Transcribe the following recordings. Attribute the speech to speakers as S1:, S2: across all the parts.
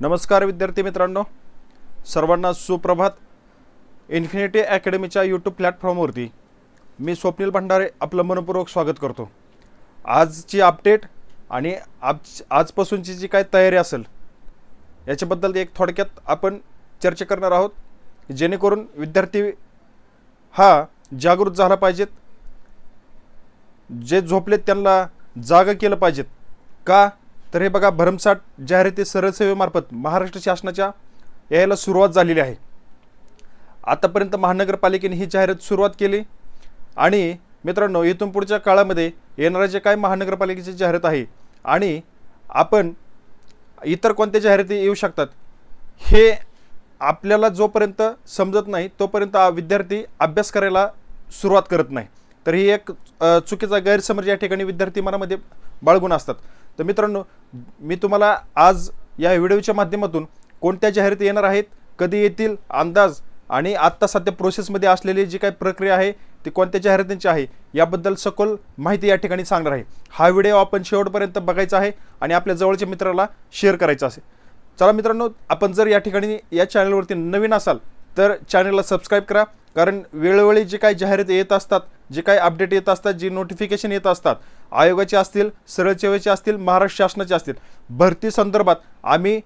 S1: नमस्कार विद्यार्थी मित्रांनो. सर्वांना सुप्रभात. इन्फिनिटी अकॅडमीच्या यूट्यूब प्लॅटफॉर्मवरती मी स्वप्नील भंडारे आपलं मनपूर्वक स्वागत करतो. आजची अपडेट आणि आज आजपासूनची जी काय तयारी असेल याच्याबद्दल एक थोडक्यात आपण चर्चा करणार आहोत. जेणेकरून विद्यार्थी हा जागृत झाला पाहिजेत. जे झोपलेत त्यांना जागा केलं पाहिजेत. का तर हे बघा भरमसाठ जाहिराती सरळ सेवेमार्फत महाराष्ट्र शासनाच्या यायला सुरुवात झालेली आहे. आतापर्यंत महानगरपालिकेने ही जाहिरात सुरुवात केली. आणि मित्रांनो इथून पुढच्या काळामध्ये येणाऱ्या जे काय महानगरपालिकेची जाहिरात आहे आणि आपण इतर कोणत्या जाहिराती येऊ शकतात हे आपल्याला जोपर्यंत समजत नाही तोपर्यंत विद्यार्थी अभ्यास करायला सुरुवात करत नाही. तर ही एक चुकीचा गैरसमज या ठिकाणी विद्यार्थी मनामध्ये बाळगून असतात. तर मित्रांनो मी तुम्हाला आज या व्हिडिओच्या माध्यमातून कोणत्या जाहिराती येणार आहेत कधी येतील अंदाज आणि आत्ता सध्या प्रोसेसमध्ये असलेली जी काही प्रक्रिया आहे ती कोणत्या जाहिरातींची आहे याबद्दल सखोल माहिती या ठिकाणी सांगणार आहे. हा व्हिडिओ आपण शेवटपर्यंत बघायचा आहे आणि आपल्या जवळच्या मित्राला शेअर करायचा असेल. चला मित्रांनो आपण जर या ठिकाणी या चॅनलवरती नवीन असाल तर चॅनलला सबस्क्राईब करा कारण वेळोवेळी जे काही जाहिराती येत असतात जे काही अपडेट येत असतात जी नोटिफिकेशन येत असतात आयोगाचे असतील सरळ सेवेचे असतील महाराष्ट्र शासनाचे असतील भरती संदर्भात आम्ही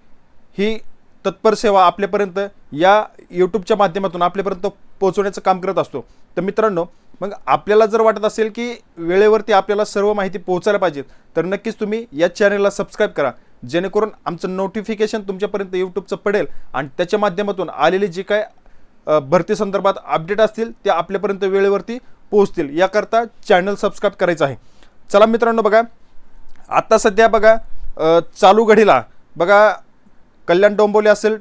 S1: ही तत्पर सेवा आपल्यापर्यंत या यूट्यूबच्या माध्यमातून आपल्यापर्यंत पोहोचवण्याचं काम करत असतो. तर मित्रांनो मग आपल्याला जर वाटत असेल की वेळेवरती आपल्याला सर्व माहिती पोहोचायला पाहिजे तर नक्कीच तुम्ही या चॅनलला सबस्क्राईब करा. जेणेकरून आमचं नोटिफिकेशन तुमच्यापर्यंत यूट्यूबचं पडेल आणि त्याच्या माध्यमातून आलेली जी काय भरती संदर्भात अपडेट असतील ते आपल्यापर्यंत वेळेवरती पोहोचतील. याकरता चॅनल सबस्क्राईब करायचं आहे. चला मित्रांनो बघा. आत्ता सध्या बघा चालू घडीला बघा कल्याण डोंबोली असेल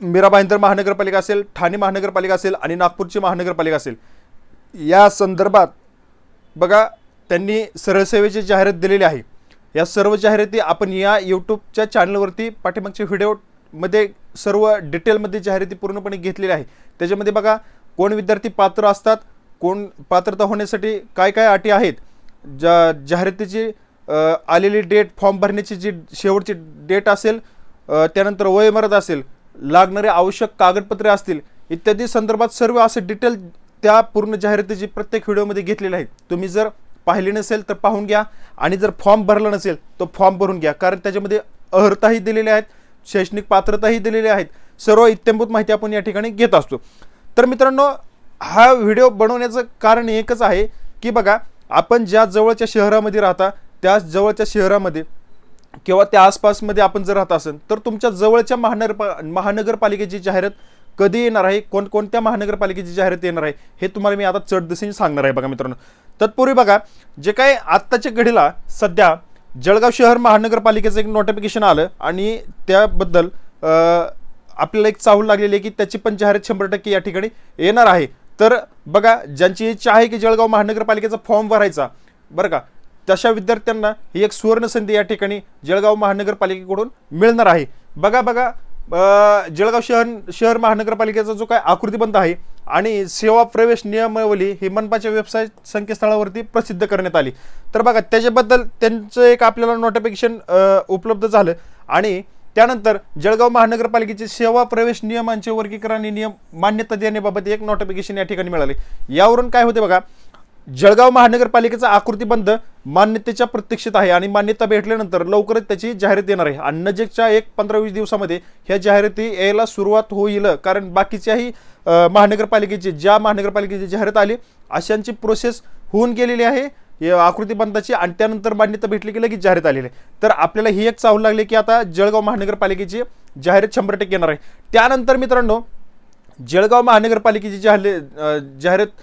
S1: मीरा भाईंदर महानगरपालिका असेल ठाणे महानगरपालिका असेल आणि नागपूरची महानगरपालिका असेल. या संदर्भात बघा त्यांनी सरळसेवेची जाहिरात दिलेली आहे. या सर्व जाहिराती आपण या यूट्यूबच्या चॅनलवरती पाठीमागचे व्हिडिओमध्ये सर्व डिटेलमध्ये जाहिराती पूर्णपणे घेतलेली आहे त्याच्यामध्ये बघा कोण विद्यार्थी पात्र असतात कोण पात्रता होण्यासाठी काय काय अटी आहेत? ज्या जाहिरातीची आलेली डेट फॉर्म भरण्याची जी शेवटची डेट असेल त्यानंतर वयोमर्यादा असेल लागणारे आवश्यक कागदपत्रे असतील इत्यादी संदर्भात सर्व असे डिटेल त्या पूर्ण जाहिरातीची प्रत्येक व्हिडिओमध्ये घेतलेले आहेत. तुम्ही जर पाहिली नसेल तर पाहून घ्या आणि जर फॉर्म भरला नसेल तो फॉर्म भरून घ्या. कारण त्याच्यामध्ये अर्हताही दिलेल्या आहेत शैक्षणिक पात्रताही दिलेल्या आहेत. सर्व इत्यंभूत माहिती आपण या ठिकाणी घेत असतो. तर मित्रांनो हा व्हिडिओ बनवण्याचं कारण एकच आहे की बघा आपण ज्या जवळच्या शहरामध्ये राहता त्या जवळच्या शहरामध्ये किंवा त्या आसपासमध्ये आपण जर राहत असेल तर तुमच्या जवळच्या महानगर महानगरपालिकेची जाहिरात कधी येणार आहे कोणकोणत्या महानगरपालिकेची जाहिरात येणार आहे हे तुम्हाला मी आता चढदशीने सांगणार आहे बघा मित्रांनो. तत्पूर्वी बघा जे काही आत्ताच्या घडीला सध्या जळगाव शहर महानगरपालिकेचं एक नोटिफिकेशन आलं आणि त्याबद्दल आपल्याला एक चाहूल लागलेली आहे की त्याची पण जाहिरात शंभर टक्के या ठिकाणी येणार आहे. तर बघा ज्यांची इच्छा आहे की जळगाव महानगरपालिकेचा फॉर्म भरायचा बरं का तशा विद्यार्थ्यांना ही एक सुवर्ण संधी या ठिकाणी जळगाव महानगरपालिकेकडून मिळणार आहे. बघा बघा जळगाव शहर शहर महानगरपालिकेचा जो काय आकृतीबंध आहे आणि सेवा प्रवेश नियमावली ही मनपाच्या वेबसाईट संकेतस्थळावरती प्रसिद्ध करण्यात आली. तर बघा त्याच्याबद्दल त्यांचं एक आपल्याला नोटिफिकेशन उपलब्ध झालं आणि त्यानंतर जळगाव महानगरपालिकेचे सेवा प्रवेश नियमांचे वर्गीकरण आणि नियम मान्यता देण्याबाबत एक नोटिफिकेशन या ठिकाणी मिळाले. यावरून काय होते बघा जळगाव महानगरपालिकेचा आकृतीबंध मान्यतेच्या प्रतीक्षेत आहे आणि मान्यता भेटल्यानंतर लवकरच त्याची जाहिरात येणार आहे. आणि नजीकच्या एक पंधरा वीस दिवसामध्ये ह्या जाहिराती यायला सुरुवात होईल कारण बाकीच्याही महानगरपालिकेची ज्या महानगरपालिकेची जाहिरात आली अशांची प्रोसेस होऊन गेलेली आहे. या आकृतीबंधाची आणि त्यानंतर मान्यता भेटली की लगेच जाहीरात आलेली आहे. तर आपल्याला ही एक चाहूल लागली की आता जळगाव महानगरपालिकेची जाहिरात शंभर टक्के येणार आहे. त्यानंतर मित्रांनो जळगाव महानगरपालिकेची जाहिले जाहिरात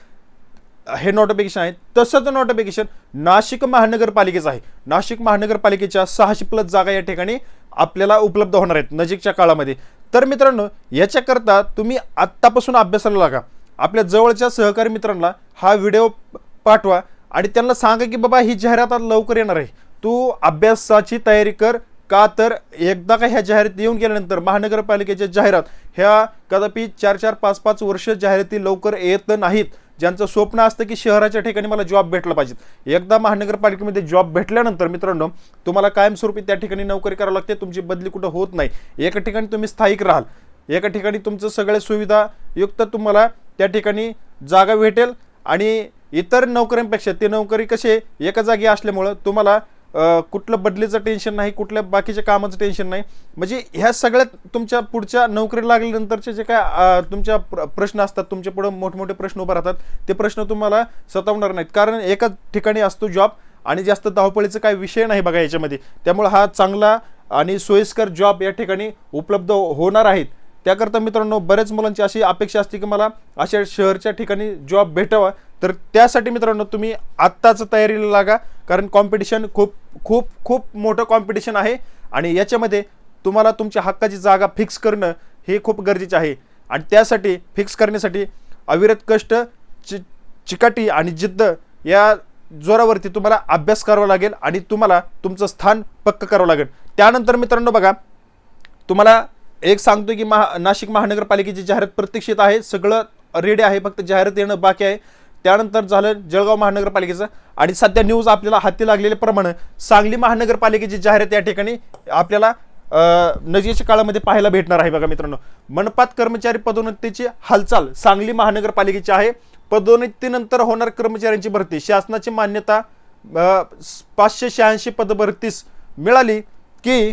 S1: हे नोटिफिकेशन आहे तसंच नोटिफिकेशन नाशिक महानगरपालिकेचं आहे. नाशिक महानगरपालिकेच्या सहाशे प्लस जागा या ठिकाणी आपल्याला उपलब्ध होणार आहेत नजीकच्या काळामध्ये. तर मित्रांनो याच्याकरता तुम्ही आत्तापासून अभ्यासाला लागा. आपल्या जवळच्या सहकारी मित्रांना हा व्हिडिओ पाठवा. आणि त्यांना सांगा की बाबा ही जाहिरात आता लवकर येणार आहे. तू अभ्यासाची तयारी कर का तर एकदा का ह्या जाहिराती येऊन गेल्यानंतर महानगरपालिकेच्या जाहिरात ह्या कदापि चार चार पाच पाच वर्ष जाहिराती लवकर येत नाहीत. ज्यांचं स्वप्न असतं की शहराच्या ठिकाणी मला जॉब भेटला पाहिजे. एकदा महानगरपालिकेमध्ये जॉब भेटल्यानंतर मित्रांनो तुम्हाला कायमस्वरूपी त्या ठिकाणी नोकरी करावी लागते तुमची बदली कुठं होत नाही. एका ठिकाणी तुम्ही स्थायिक राहाल. एका ठिकाणी तुमचं सगळ्या सुविधा युक्त तुम्हाला त्या ठिकाणी जागा भेटेल आणि इतर नोकऱ्यांपेक्षा ते नोकरी कसे एका जागी असल्यामुळं तुम्हाला कुठलं बदलीचं टेन्शन नाही कुठल्या बाकीच्या कामाचं टेन्शन नाही. म्हणजे ह्या सगळ्यात तुमच्या पुढच्या नोकरी लागल्यानंतरचे जे काय तुमच्या प्र- प्रश्न असतात तुमच्यापुढे मोठमोठे प्रश्न उभे राहतात ते प्रश्न तुम्हाला सतावणार नाहीत. कारण एकाच ठिकाणी असतो जॉब आणि जास्त धावपळीचा काही विषय नाही बघा याच्यामध्ये. त्यामुळे हा चांगला आणि सोयीस्कर जॉब या ठिकाणी उपलब्ध होणार आहेत. त्याकरता मित्रांनो बऱ्याच मुलांची अशी अपेक्षा असते की मला अशा शहरच्या ठिकाणी जॉब भेटावा. तर त्यासाठी मित्रांनो तुम्ही आत्ताच तयारीला लागा कारण कॉम्पिटिशन खूप खूप खूप मोठं कॉम्पिटिशन आहे. आणि याच्यामध्ये तुम्हाला तुमच्या हक्काची जागा फिक्स करणं हे खूप गरजेचे आहे. आणि त्यासाठी फिक्स करण्यासाठी अविरत कष्ट चि चिकाटी आणि जिद्द या जोरावरती तुम्हाला अभ्यास करावा लागेल आणि तुम्हाला तुमचं स्थान पक्क करावं लागेल. त्यानंतर मित्रांनो बघा तुम्हाला एक सांगतो की महा नाशिक महानगरपालिकेची जाहिरात प्रतीक्षित आहे. सगळं रेडी आहे फक्त जाहिरात येणं बाकी आहे. त्यानंतर झालं जळगाव महानगरपालिकेचं. आणि सध्या न्यूज आपल्याला हाती लागलेल्याप्रमाणे सांगली महानगरपालिकेची जाहिरात या ठिकाणी आपल्याला नजीकच्या काळामध्ये पाहायला भेटणार आहे बघा मित्रांनो. मनपात कर्मचारी पदोन्नतीची हालचाल सांगली महानगरपालिकेची आहे. पदोन्नतीनंतर होणार कर्मचाऱ्यांची भरती. शासनाची मान्यता पाचशे शहाऐंशी पदभरतीस मिळाली की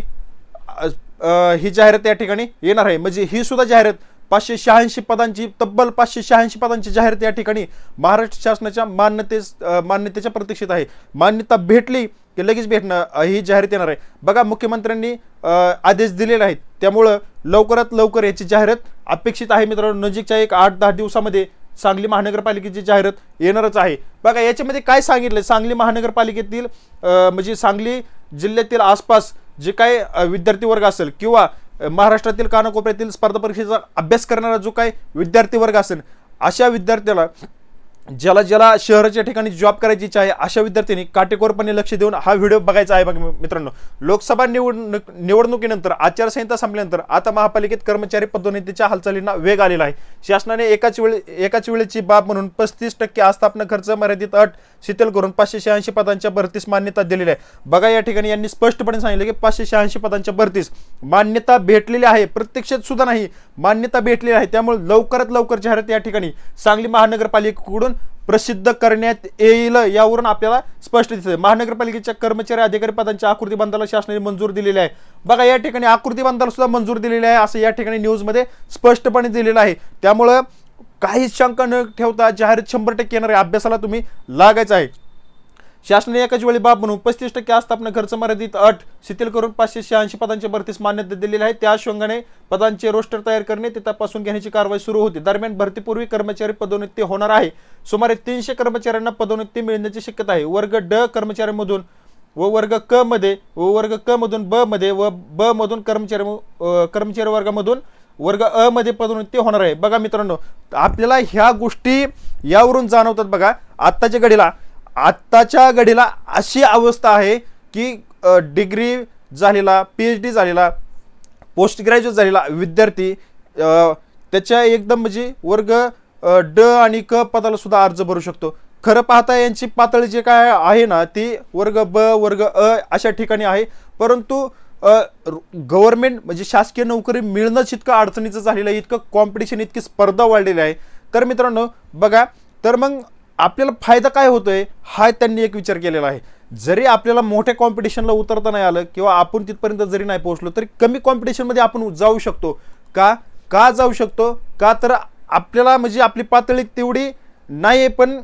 S1: ही जाहिरात या ठिकाणी येणार आहे. म्हणजे ही सुद्धा जाहिरात पाचशे शहाऐंशी पदांची तब्बल पाचशे शहाऐंशी पदांची जाहिरात या ठिकाणी महाराष्ट्र शासनाच्या मान्यतेस मान्यतेच्या प्रतीक्षित आहे. मान्यता भेटली की लगेच भेटणं ही जाहिरात येणार आहे. बघा मुख्यमंत्र्यांनी आदेश दिलेले आहेत. त्यामुळं लवकरात लवकर याची जाहिरात अपेक्षित आहे मित्रांनो. नजीकच्या एक आठ दहा दिवसामध्ये सांगली महानगरपालिकेची जाहिरात येणारच आहे. बघा याच्यामध्ये काय सांगितलं सांगली महानगरपालिकेतील म्हणजे सांगली जिल्ह्यातील आसपास जे काय विद्यार्थी वर्ग असेल किंवा महाराष्ट्रातील कानाकोपऱ्यातील स्पर्धा परीक्षेचा अभ्यास करणारा जो काही विद्यार्थी वर्ग असेल अशा विद्यार्थ्याला ज्याला ज्याला शहराच्या ठिकाणी जॉब करायची इच्छा आहे अशा विद्यार्थ्यांनी काटेकोरपणे लक्ष देऊन हा व्हिडिओ बघायचा आहे बघा मित्रांनो. लोकसभा निवडणूक निवडणुकीनंतर आचारसंहिता संपल्यानंतर आता महापालिकेत कर्मचारी पदोन्नतीच्या हालचालींना वेग आलेला आहे. शासनाने एकाच वेळी एकाच वेळेची बाब म्हणून पस्तीस टक्के आस्थापना खर्च मर्यादित अट शिथिल करून पाचशे शहाऐंशी पदांच्या भरतीस मान्यता दिलेली आहे. बघा या ठिकाणी यांनी स्पष्टपणे सांगितलं की पाचशे शहाऐंशी पदांच्या भरतीस मान्यता भेटलेली आहे. प्रत्यक्षात सुद्धा नाही. मान्यता भेटलेली आहे. त्यामुळे लवकरात लवकर जाहिरात या ठिकाणी सांगली महानगरपालिकेकडून प्रसिद्ध करण्यात येईल यावरून आपल्याला स्पष्ट दिसतं महानगरपालिकेच्या कर्मचारी अधिकारी पदांच्या आकृती बंधाला शासनाने मंजूर दिलेली आहे. बघा या ठिकाणी आकृती बंधाला सुद्धा मंजूर दिलेली आहे असं या ठिकाणी न्यूजमध्ये स्पष्टपणे दिलेलं आहे. त्यामुळं काहीच शंका न ठेवता जाहिरात शंभर टक्के येणार आहे. अभ्यासाला तुम्ही लागायचं आहे. शासनाने एकाच वेळी बाब म्हणून पस्तीस टक्के आस्थापना खर्च मर्यादित अट शिथिल करून पाचशे शहाऐंशी पदांच्या भरतीस मान्यता दिलेली आहे. त्या अनुषंगाने पदांचे रोस्टर तयार करणे ते तपासून घेण्याची कारवाई सुरू होती. दरम्यान भरतीपूर्वी कर्मचारी पदोन्नती होणार आहे. सुमारे तीनशे कर्मचाऱ्यांना पदोन्नती मिळण्याची शक्यता आहे. वर्ग ड कर्मचाऱ्यांमधून व वर्ग क मध्ये व वर्ग क मधून ब मध्ये व ब मधून कर्मचारी कर्मचारी वर्गामधून वर्ग अ मध्ये पदोन्नती होणार आहे. बघा मित्रांनो आपल्याला ह्या गोष्टी यावरून जाणवतात बघा. आत्ताच्या घडीला आत्ताच्या घडीला अशी अवस्था आहे की डिग्री झालेला पी एच डी झालेला पोस्ट ग्रॅज्युएट झालेला विद्यार्थी त्याच्या एकदम म्हणजे वर्ग ड आणि क पदाला सुद्धा अर्ज भरू शकतो. खरं पाहता यांची पातळी जे काय आहे ना ती वर्ग ब वर्ग अ अशा ठिकाणी आहे. परंतु गव्हर्मेंट म्हणजे शासकीय नोकरी मिळणंच इतकं अडचणीचं झालेलं आहे इतकं कॉम्पिटिशन इतकी स्पर्धा वाढलेली आहे. तर मित्रांनो बघा तर मग आपल्याला फायदा काय होतोय हा त्यांनी एक विचार केलेला आहे. जरी आपल्याला मोठ्या कॉम्पिटिशनला उतरता नाही आलं किंवा आपण तिथपर्यंत जरी नाही पोहोचलो तरी कमी कॉम्पिटिशनमध्ये आपण जाऊ शकतो. का? का जाऊ शकतो? का तर आपल्याला म्हणजे आपली पातळी तेवढी नाही आहे पण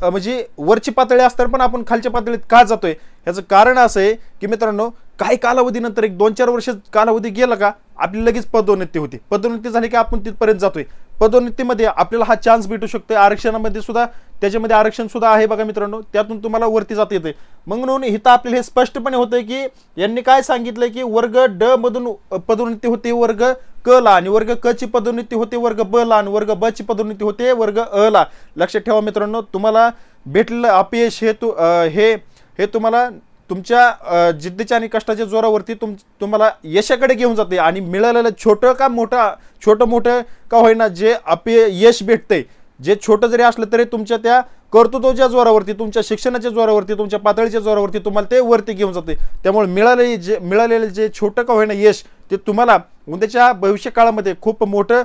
S1: म्हणजे वरची पातळी असताना पण आपण खालच्या पातळीत का जातोय? ह्याचं कारण असं आहे की मित्रांनो काही कालावधीनंतर एक दोन चार वर्ष कालावधी गेला का आपली लगेच पदोन्नती होती. पदोन्नती झाली की आपण तिथपर्यंत जातोय. पदोन्नतीमध्ये आपल्याला हा चान्स भेटू शकतो आरक्षणामध्ये सुद्धा त्याच्यामध्ये आरक्षण सुद्धा आहे बघा मित्रांनो. त्यातून तुम्हाला वरती जाता येते म्हणून इथं आपल्याला हे स्पष्टपणे होतंय की यांनी काय सांगितलं की वर्ग ड मधून पदोन्नती होते वर्ग क ला आणि वर्ग क ची पदोन्नती होते वर्ग ब ला आणि वर्ग ब ची पदोन्नती होते वर्ग अ ला. लक्षात ठेवा मित्रांनो तुम्हाला भेटलेलं अपयश हे तू हे हे तुम्हाला तुमच्या जिद्दीच्या आणि कष्टाच्या जोरावरती तुम तुम्हाला यशाकडे घेऊन जाते आणि मिळालेलं छोटं का मोठं छोटं मोठं का होईना जे अपय यश भेटते जे छोटं जरी असलं तरी तुमच्या त्या कर्तृत्वाच्या जोरावरती तुमच्या शिक्षणाच्या जोरावरती तुमच्या पातळीच्या जोरावरती तुम्हाला ते वरती घेऊन जाते. त्यामुळे मिळाले जे मिळालेलं जे छोटं का होईना यश ते तुम्हाला उद्याच्या भविष्यकाळामध्ये खूप मोठं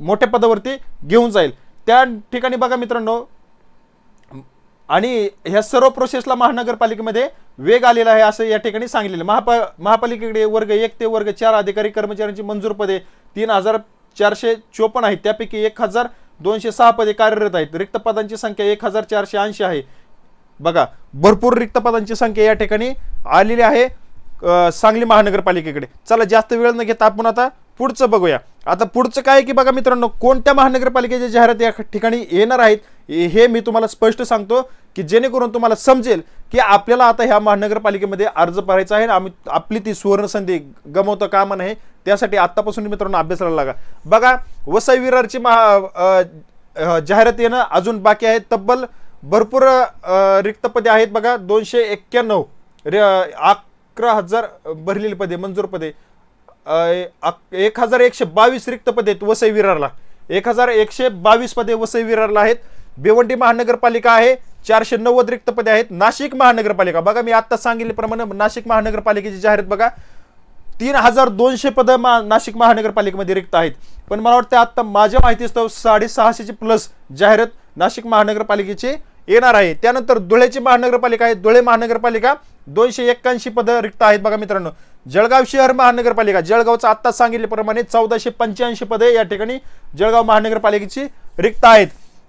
S1: मोठ्या पदावरती घेऊन जाईल. त्या ठिकाणी बघा मित्रांनो आणि ह्या सर्व प्रोसेसला महानगरपालिकेमध्ये वेग आलेला आहे असं या ठिकाणी सांगितलेलं महापा महापालिकेकडे वर्ग एक ते वर्ग चार अधिकारी कर्मचाऱ्यांची मंजूर पदे तीन हजार चारशे चोपन्न आहेत. त्यापैकी एक हजार दोनशे सहा पदे कार्यरत आहेत. रिक्त पदांची संख्या एक हजार चारशे ऐंशी आहे. बघा भरपूर रिक्त पदांची संख्या या ठिकाणी आलेली आहे सांगली महानगरपालिकेकडे. चला जास्त वेळ न घेता आपण आता पुढचं बघूया. आता पुढचं काय आहे की बघा मित्रांनो कोणत्या महानगरपालिकेच्या जाहिरात या ठिकाणी येणार आहेत हे मी तुम्हाला स्पष्ट सांगतो की जेणेकरून तुम्हाला समजेल की आपल्याला आता ह्या महानगरपालिकेमध्ये अर्ज भरायचा आहे आम्ही आपली ती सुवर्ण संधी गमवता कामा नाही त्यासाठी आत्तापासून मित्रांनो अभ्यासाला लागा. बघा वसई विरारची महा जाहिरात येणं अजून बाकी आहे. तब्बल भरपूर रिक्त पदे आहेत बघा. दोनशे एक्क्याण्णव रे अकरा हजार भरलेली पदे मंजूर पदे. एक हजार एकशे बावीस रिक्त पदे आहेत वसई विरारला. एक हजार एकशे बावीस पदे वसई विरारला आहेत. भिवंडी महानगरपालिका आहे. चारशे नव्वद रिक्त पदे आहेत. नाशिक महानगरपालिका. बघा मी आत्ता सांगितल्याप्रमाणे नाशिक महानगरपालिकेची जाहिरात बघा. तीन हजार दोनशे पदं मा नाशिक महानगरपालिकेमध्ये रिक्त आहेत. पण मला वाटतं आत्ता माझ्या माहितीस्तव साडेसहाशेची प्लस जाहिरात नाशिक महानगरपालिकेची येणार आहे. त्यानंतर धुळ्याची महानगरपालिका आहे. धुळे महानगरपालिका दोनशे एक्क्याऐंशी पदं रिक्त आहेत बघा मित्रांनो. जळगाव शहर महानगरपालिका जळगावचं आत्ता सांगितल्याप्रमाणे चौदाशे पंच्याऐंशी पदे या ठिकाणी जळगाव महानगरपालिकेची रिक्त आहेत.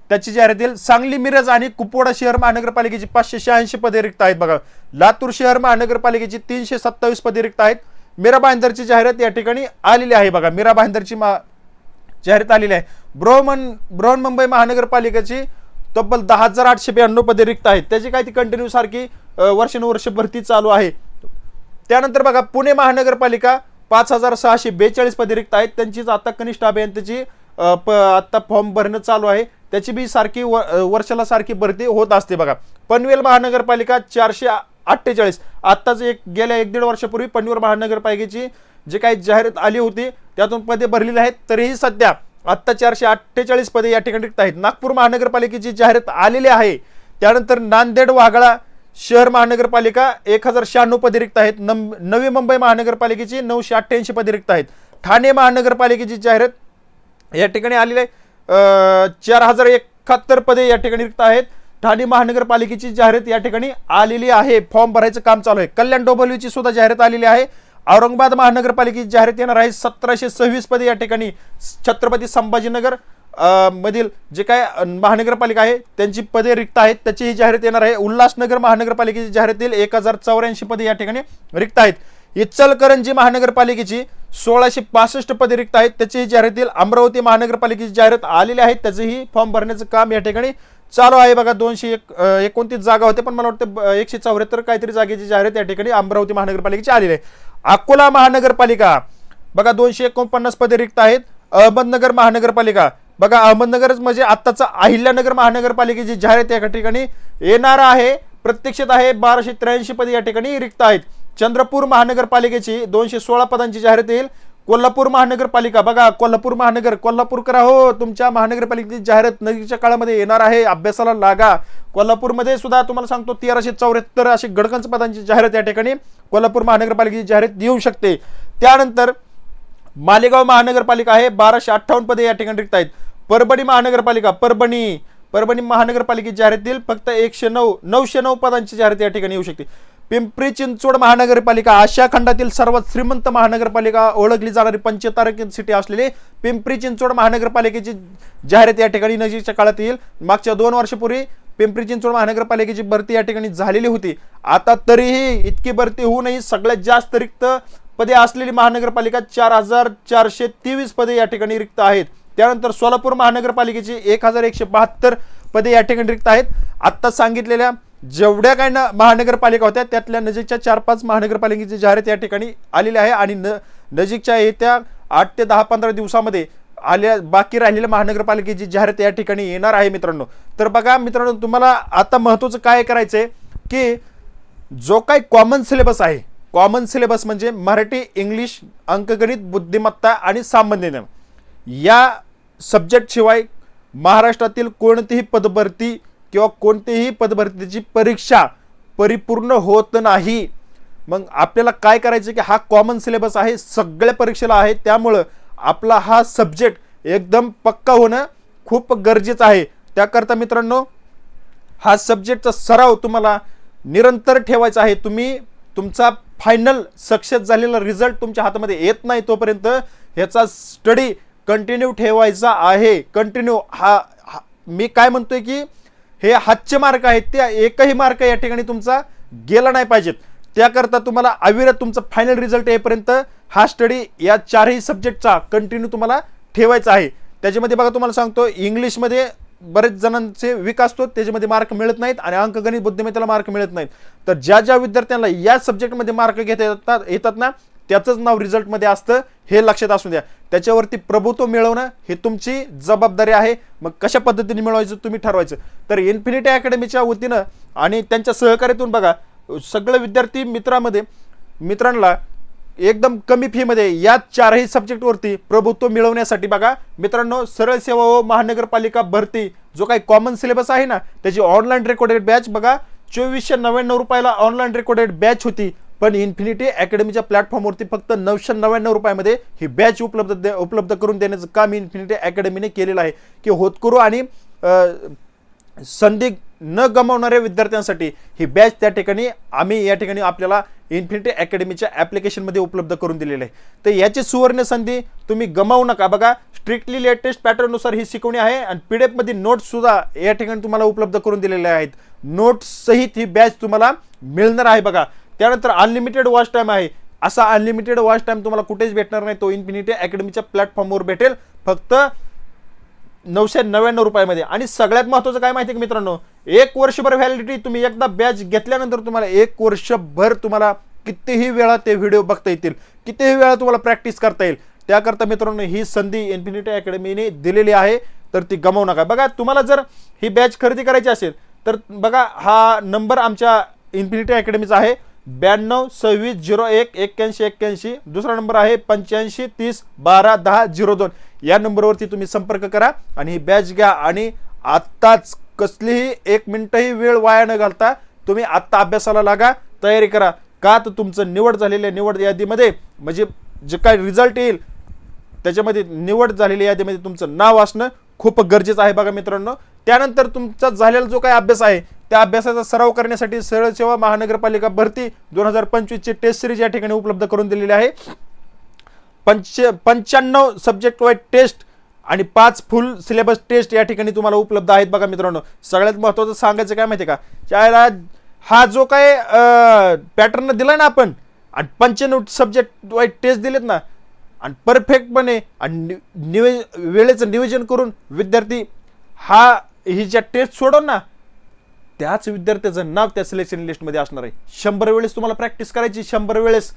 S1: त्याची जाहिरात येईल सांगली मिरज आणि कुपवाडा शहर महानगरपालिकेची पाचशे शहाऐंशी पदे रिक्त आहेत बघा. लातूर शहर महानगरपालिकेची तीनशे सत्तावीस पदे रिक्त आहेत. मीरा भाईंदरची जाहिरात या ठिकाणी आलेली आहे बघा. मीरा भाईंदरची मा जाहिरात आलेली आहे. बृहमन बृहन्मुंबई महानगरपालिकेची तब्बल दहा हजार आठशे ब्याण्णव पदे रिक्त आहेत. त्याची काय ती कंटिन्यू सारखी वर्षानुवर्ष भरती चालू आहे. त्यानंतर बघा पुणे महानगरपालिका पाच हजार सहाशे बेचाळीस पदे रिक्त आहेत. त्यांचीच आता कनिष्ठ अभियंत्याची प आत्ता फॉर्म भरणं चालू आहे. त्याची बी सारखी व- वर्षाला सारखी भरती होत असते बघा. पनवेल महानगरपालिका चारशे अठ्ठेचाळीस. आत्ताच एक गेल्या एक दीड वर्षापूर्वी पनवेल महानगरपालिकेची जी काही जाहिरात आली होती त्यातून पदे भरलेली आहेत. तरीही सध्या आत्ता चारशे अठ्ठेचाळीस पदे या ठिकाणी रिक्त आहेत. नागपूर महानगरपालिकेची जाहिरात आलेली आहे त्यानंतर नांदेड वाघाळा शहर महानगरपालिका एक हजार शहाण्णव पदे रिक्त आहेत. नम नवी मुंबई महानगरपालिकेची नऊशे अठ्ठ्याऐंशी पदे रिक्त आहेत. ठाणे महानगरपालिकेची जाहिरात या ठिकाणी आलेली आहे. चार हजार एकाहत्तर पदे या ठिकाणी रिक्त आहेत. ठाणे महानगरपालिकेची जाहिरात या ठिकाणी आलेली आहे. फॉर्म भरायचं काम चालू आहे. कल्याण डोंबिवलीची सुद्धा जाहिरात आलेली आहे. औरंगाबाद महानगरपालिकेची जाहिरात येणार आहे. सतराशे सव्वीस पदे या ठिकाणी छत्रपती संभाजीनगर मधील जे काय महानगरपालिका आहे त्यांची पदे रिक्त आहेत. त्याची ही जाहिरात येणार आहे. उल्हासनगर महानगरपालिकेची जाहिरात येईल. एक हजार चौऱ्याऐंशी पदे या ठिकाणी रिक्त आहेत. इचलकरंजी महानगरपालिकेची सोळाशे पासष्ट पदे रिक्त आहेत. त्याचीही जाहिरात येईल. अमरावती महानगरपालिकेची जाहिरात आलेली आहे. त्याचंही फॉर्म भरण्याचं काम या ठिकाणी चालू आहे. बघा दोनशे एक एकोणतीस जागा होते पण मला वाटतं ब- एकशे चौऱ्याहत्तर काहीतरी जागेची जाहिरात या ठिकाणी अमरावती महानगरपालिकेची आलेली आहे. अकोला महानगरपालिका. बघा दोनशे एकोणपन्नास पदे रिक्त आहेत. अहमदनगर महानगरपालिका. बघा अहमदनगरच म्हणजे आत्ताचं अहिल्यानगर महानगरपालिकेची जाहिरात या ठिकाणी येणार आहे प्रत्यक्षात आहे बाराशे त्र्याऐंशी पदे या ठिकाणी रिक्त आहेत. चंद्रपूर महानगरपालिकेची दोनशे सोळा पदांची जाहिरात येईल. कोल्हापूर महानगरपालिका बघा कोल्हापूर महानगर कोल्हापूरकर हो तुमच्या महानगरपालिकेची जाहिरात नजीकच्या काळामध्ये येणार आहे. अभ्यासाला लागा. कोल्हापूरमध्ये सुद्धा तुम्हाला सांगतो तेराशे चौऱ्याहत्तर अशी गडकंच पदांची जाहिरात या ठिकाणी कोल्हापूर महानगरपालिकेची जाहिरात येऊ शकते. त्यानंतर मालेगाव महानगरपालिका आहे. बाराशे अठ्ठावन्न पदे या ठिकाणी रिक्त आहेत. परभणी महानगरपालिका परभणी. परभणी महानगरपालिकेची जाहिरात येईल. फक्त एकशे नऊ नऊशे नऊ पदांची जाहिरात या ठिकाणी येऊ शकते. पिंपरी चिंचवड महानगरपालिका आशिया खंडातील सर्वात श्रीमंत महानगरपालिका ओळखली जाणारी पंचतारक सिटी असलेली पिंपरी चिंचवड महानगरपालिकेची जाहिरात या ठिकाणी नजीकच्या काळात येईल. मागच्या दोन वर्षापूर्वी पिंपरी चिंचवड महानगरपालिकेची भरती या ठिकाणी झालेली होती. आता तरीही इतकी भरती होऊनही सगळ्यात जास्त रिक्त पदे असलेली महानगरपालिका चार हजार चारशे तेवीस पदे या ठिकाणी रिक्त आहेत. त्यानंतर सोलापूर महानगरपालिकेची एक हजार एकशे बहात्तर पदे या ठिकाणी रिक्त आहेत. आत्ता सांगितलेल्या जेवढ्या काही ना महानगरपालिका होत्या त्यातल्या नजीकच्या चार पाच महानगरपालिकेची जाहिरात या ठिकाणी आलेली आहे आणि न नजीकच्या येत्या आठ ते दहा पंधरा दिवसामध्ये आल्या बाकी राहिलेल्या महानगरपालिकेची जाहिरात या ठिकाणी येणार आहे मित्रांनो. तर बघा मित्रांनो तुम्हाला आता महत्त्वाचं काय करायचं आहे की जो काही कॉमन सिलेबस आहे कॉमन सिलेबस म्हणजे मराठी इंग्लिश अंकगणित बुद्धिमत्ता आणि सामान्य ज्ञान. या सब्जेक्टशिवाय महाराष्ट्रातील कोणतीही पदभरती किंवा कोणतीही पदभरतीची परीक्षा परिपूर्ण होत नाही. मग आपल्याला काय करायचं की हा कॉमन सिलेबस आहे सगळ्या परीक्षेला आहे त्यामुळं आपला हा सब्जेक्ट एकदम पक्का होणं खूप गरजेचं आहे. त्याकरता मित्रांनो हा सब्जेक्टचा सराव तुम्हाला निरंतर ठेवायचा आहे. तुम्ही तुमचा फायनल सक्सेस झालेला रिझल्ट तुमच्या हातामध्ये येत नाही तोपर्यंत ह्याचा स्टडी कंटिन्यू ठेवायचा आहे. कंटिन्यू हा हा- मी काय म्हणतोय की हे हातचे मार्क आहेत ते एकही मार्क या ठिकाणी तुमचा गेला नाही पाहिजेत. त्याकरता तुम्हाला अविरत तुमचा फायनल रिझल्ट येईपर्यंत हा स्टडी या चारही सब्जेक्टचा कंटिन्यू तुम्हाला ठेवायचा आहे. त्याच्यामध्ये बघा तुम्हाला सांगतो इंग्लिशमध्ये बरेच जणांचे विकास होतो त्याच्यामध्ये मार्क मिळत नाहीत आणि अंकगणित बुद्धिमत्तेला मार्क मिळत नाहीत. तर ज्या ज्या विद्यार्थ्यांना या सब्जेक्टमध्ये मार्क घेता येतात येतात ना त्याचंच नाव रिझल्टमध्ये असतं हे लक्षात असू द्या. त्याच्यावरती प्रभुत्व मिळवणं हे तुमची जबाबदारी आहे. मग कशा पद्धतीने मिळवायचं तुम्ही ठरवायचं. तर इन्फिनिटी अकॅडमीच्या वतीनं आणि त्यांच्या सहकार्यातून बघा सगळे विद्यार्थी मित्रामध्ये मित्रांना एकदम कमी फीमध्ये या चारही सब्जेक्टवरती प्रभुत्व मिळवण्यासाठी बघा. मित्रांनो सरळ सेवा व महानगरपालिका भरती जो काही कॉमन सिलेबस आहे ना त्याची ऑनलाईन रेकॉर्डेड बॅच बघा. चोवीसशे नव्याण्णव रुपयाला ऑनलाईन रेकॉर्डेड बॅच होती. पण इन्फिनिटी अकॅडमीच्या प्लॅटफॉर्मवरती फक्त नऊशे नव्याण्णव रुपयामध्ये ही बॅच उपलब्ध दे- उपलब्ध करून देण्याचं काम इन्फिनिटी अकॅडमीने केलेलं आहे. की होतकरू आणि संधी न गमावणाऱ्या विद्यार्थ्यांसाठी ही बॅच त्या ठिकाणी आम्ही या ठिकाणी आपल्याला इन्फिनिटी अकॅडमीच्या ॲप्लिकेशनमध्ये उपलब्ध करून दिलेली आहे. तर याची सुवर्ण संधी तुम्ही गमावू नका. बघा स्ट्रिक्टली लेटेस्ट पॅटर्ननुसार ही शिकवणी आहे आणि पी डी एफमध्ये नोट्ससुद्धा या ठिकाणी तुम्हाला उपलब्ध करून दिलेल्या आहेत. नोट्स सहित ही बॅच तुम्हाला मिळणार आहे. बघा त्यानंतर अनलिमिटेड वॉच टाईम आहे. असा अनलिमिटेड वॉच टाईम तुम्हाला कुठेच भेटणार नाही. तो इन्फिनिटी अकॅडमीच्या प्लॅटफॉर्मवर भेटेल. फक्त नऊशे नव्याण्णव रुपयामध्ये. आणि सगळ्यात महत्त्वाचं काय माहिती आहे का मित्रांनो? एक वर्षभर व्हॅलिडिटी तुम्ही एकदा बॅच घेतल्यानंतर तुम्हाला एक वर्षभर तुम्हाला कितीही वेळा ते व्हिडिओ बघता येतील. कितीही वेळा तुम्हाला प्रॅक्टिस करता येईल. त्याकरता मित्रांनो ही संधी इन्फिनिटी अकॅडमीने दिलेली आहे. तर ती गमावू नका. बघा तुम्हाला जर ही बॅच खरेदी करायची असेल तर बघा हा नंबर आमच्या इन्फिनिटी अकॅडमीचा आहे. ब्याण्णव सव्वीस झिरो एक एक्क्याऐंशी एक्क्याऐंशी. दुसरा नंबर आहे पंच्याऐंशी तीस बारा दहा झिरो दोन. या नंबरवरती तुम्ही संपर्क करा आणि ही बॅच घ्या आणि आत्ताच कसलीही एक मिनटंही वेळ वाया न घालता तुम्ही आत्ता अभ्यासाला लागा तयारी करा. का तर तुमचं निवड झालेल्या निवड यादीमध्ये म्हणजे जे काय रिझल्ट येईल त्याच्यामध्ये निवड झालेल्या यादीमध्ये तुमचं नाव असणं खूप गरजेचं आहे बघा मित्रांनो. त्यानंतर तुमचा झालेला जो काय अभ्यास आहे त्या अभ्यासाचा सराव करण्यासाठी सरळ सेवा महानगरपालिका भरती दोन हजार पंचवीसची टेस्ट सिरीज या ठिकाणी उपलब्ध करून दिलेली आहे. पंच पंच्याण्णव सब्जेक्ट वाईज टेस्ट आणि पाच फुल सिलेबस टेस्ट या ठिकाणी तुम्हाला उपलब्ध आहेत बघा मित्रांनो. सगळ्यात महत्त्वाचं सांगायचं काय माहिती आहे का? ज्याला हा जो काय पॅटर्न दिला ना आपण आणि पंच्याण्णव सब्जेक्ट वाईज टेस्ट दिलेत ना आणि परफेक्टपणे आणि नि- निवे वेळेचं नियोजन करून विद्यार्थी हा ही ज्या टेस्ट सोडव ना त्याच विद्यार्थ्याचं नाव त्या सिलेक्शन लिस्टमध्ये असणार आहे. शंभर वेळेस तुम्हाला प्रॅक्टिस करायची शंभर वेळेस.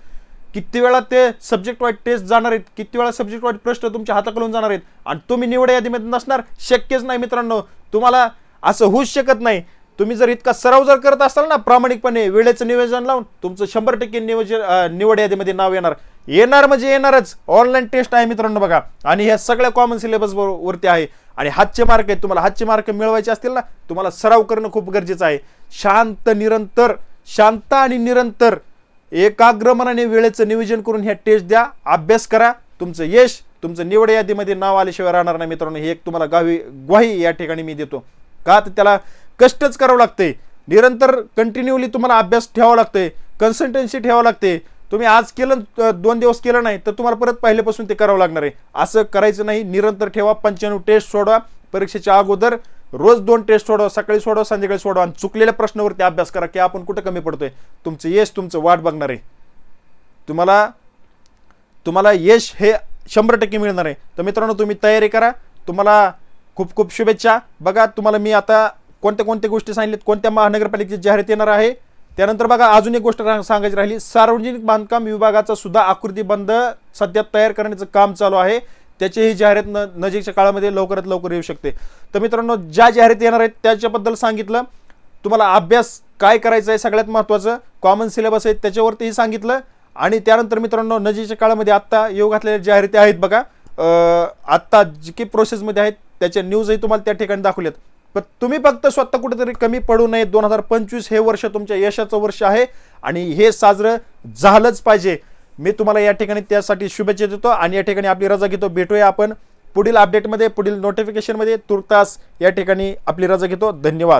S1: किती वेळा ते सब्जेक्ट वाईज टेस्ट जाणार आहेत किती वेळा सब्जेक्ट वाईज प्रश्न तुमच्या हाताकडून जाणार आहेत आणि तुम्ही निवड यादीमध्ये नसणार शक्यच नाही मित्रांनो. तुम्हाला असं होऊच शकत नाही. तुम्ही जर इतका सराव जर करत असाल ना प्रामाणिकपणे वेळेचं नियोजन लावून तुमचं शंभर टक्के नियोजन निवड यादीमध्ये नाव येणार. येणार म्हणजे येणारच. ऑनलाईन टेस्ट आहे मित्रांनो बघा. आणि ह्या सगळ्या कॉमन सिलेबस वरती आहे. आणि हातचे मार्क आहेत. तुम्हाला हातचे मार्क मिळवायचे असतील ना तुम्हाला सराव करणं खूप गरजेचं आहे. शांत निरंतर शांत आणि निरंतर एकाग्र मनाने वेळेचं नियोजन करून ह्या टेस्ट द्या. अभ्यास करा. तुमचं यश तुमचं निवड यादीमध्ये नाव आल्याशिवाय राहणार नाही मित्रांनो. हे एक तुम्हाला गावी ग्वाही या ठिकाणी मी देतो. का? तर त्याला कष्टच करावं लागते निरंतर कंटिन्युअली तुम्हाला अभ्यास ठेवावा लागते कन्सल्टन्सी ठेवावं लागते तुम्ही आज केलं दोन दिवस केलं नाही तर तुम्हाला परत पहिल्यापासून ते करावं लागणार आहे. असं करायचं नाही निरंतर ठेवा पंच्याण्णव टेस्ट सोडवा परीक्षेच्या अगोदर रोज दोन टेस्ट सोडवा सकाळी सोडवा संध्याकाळी सोडवा आणि चुकलेल्या प्रश्नावरती अभ्यास करा की आपण कुठं कमी पडतोय. तुमचं यश तुमचं वाट बघणार आहे. तुम्हाला तुम्हाला यश हे शंभर टक्के मिळणार आहे. तर मित्रांनो तुम्ही तयारी करा. तुम्हाला खूप खूप शुभेच्छा. बघा तुम्हाला मी आता कोणत्या कोणत्या गोष्टी सांगितल्यात कोणत्या महानगरपालिकेची जाहिरात येणार आहे त्यानंतर बघा अजून एक गोष्ट सांगायची राहिली. सार्वजनिक बांधकाम विभागाचा सुद्धा आकृतीबंध सध्या तयार करण्याचं काम चालू आहे. त्याचीही जाहिरात न नजीकच्या काळामध्ये लवकरात लवकर येऊ शकते. तर मित्रांनो ज्या जाहिराती येणार आहेत त्याच्याबद्दल सांगितलं. तुम्हाला अभ्यास काय करायचं आहे सगळ्यात महत्त्वाचं. कॉमन सिलेबस आहे त्याच्यावरतीही सांगितलं. आणि त्यानंतर मित्रांनो नजीकच्या काळामध्ये आत्ता येऊ घातलेल्या जाहिराती आहेत बघा. आत्ता जी की प्रोसेसमध्ये आहेत त्याच्या न्यूजही तुम्हाला त्या ठिकाणी दाखवल्यात पण तुम्ही फक्त स्वतः कुठेतरी कमी पडू नये. दोन हजार पंचवीस हे वर्ष तुमच्या यशाचं वर्ष आहे आणि हे साजरं झालंच पाहिजे. मी तुम्हाला या ठिकाणी त्यासाठी शुभेच्छा देतो आणि या ठिकाणी आपली रजा घेतो. भेटूया आपण पुढील अपडेटमध्ये पुढील नोटिफिकेशनमध्ये तुर्तास या ठिकाणी आपली रजा घेतो. धन्यवाद.